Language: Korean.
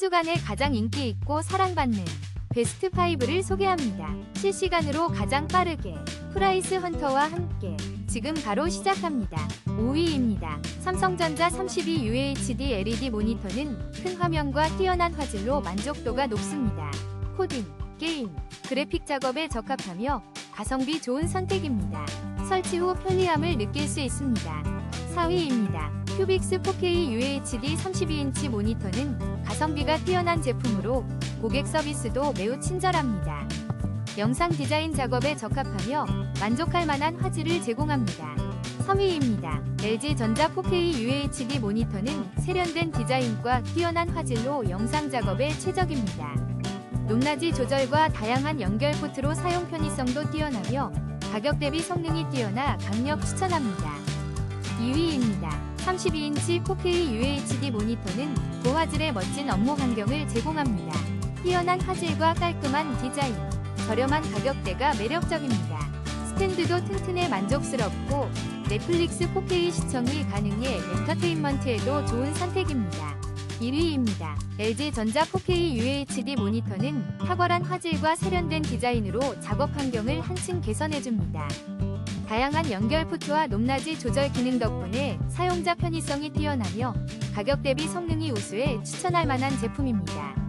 주간에 가장 인기 있고 사랑받는 베스트 5를 소개합니다. 실시간으로 가장 빠르게 프라이스 헌터와 함께 지금 바로 시작합니다. 5위입니다. 삼성전자 32 UHD LED 모니터는 큰 화면과 뛰어난 화질로 만족도가 높습니다. 코딩, 게임, 그래픽 작업에 적합하며 가성비 좋은 선택입니다. 설치 후 편리함을 느낄 수 있습니다. 4위입니다. 큐빅스 4K UHD 32인치 모니터는 가성비가 뛰어난 제품으로 고객 서비스도 매우 친절합니다. 영상 디자인 작업에 적합하며 만족할 만한 화질을 제공합니다. 3위입니다. LG전자 4K UHD 모니터는 세련된 디자인과 뛰어난 화질로 영상 작업에 최적입니다. 높낮이 조절과 다양한 연결 포트로 사용 편의성도 뛰어나며 가격 대비 성능이 뛰어나 강력 추천합니다. 2위입니다. 32인치 4K UHD 모니터는 고화질의 멋진 업무 환경을 제공합니다. 뛰어난 화질과 깔끔한 디자인, 저렴한 가격대가 매력적입니다. 스탠드도 튼튼해 만족스럽고 넷플릭스 4K 시청이 가능해 엔터테인먼트에도 좋은 선택입니다. 1위입니다. LG전자 4K UHD 모니터는 탁월한 화질과 세련된 디자인으로 작업 환경을 한층 개선해줍니다. 다양한 연결 포트와 높낮이 조절 기능 덕분에 사용자 편의성이 뛰어나며 가격 대비 성능이 우수해 추천할 만한 제품입니다.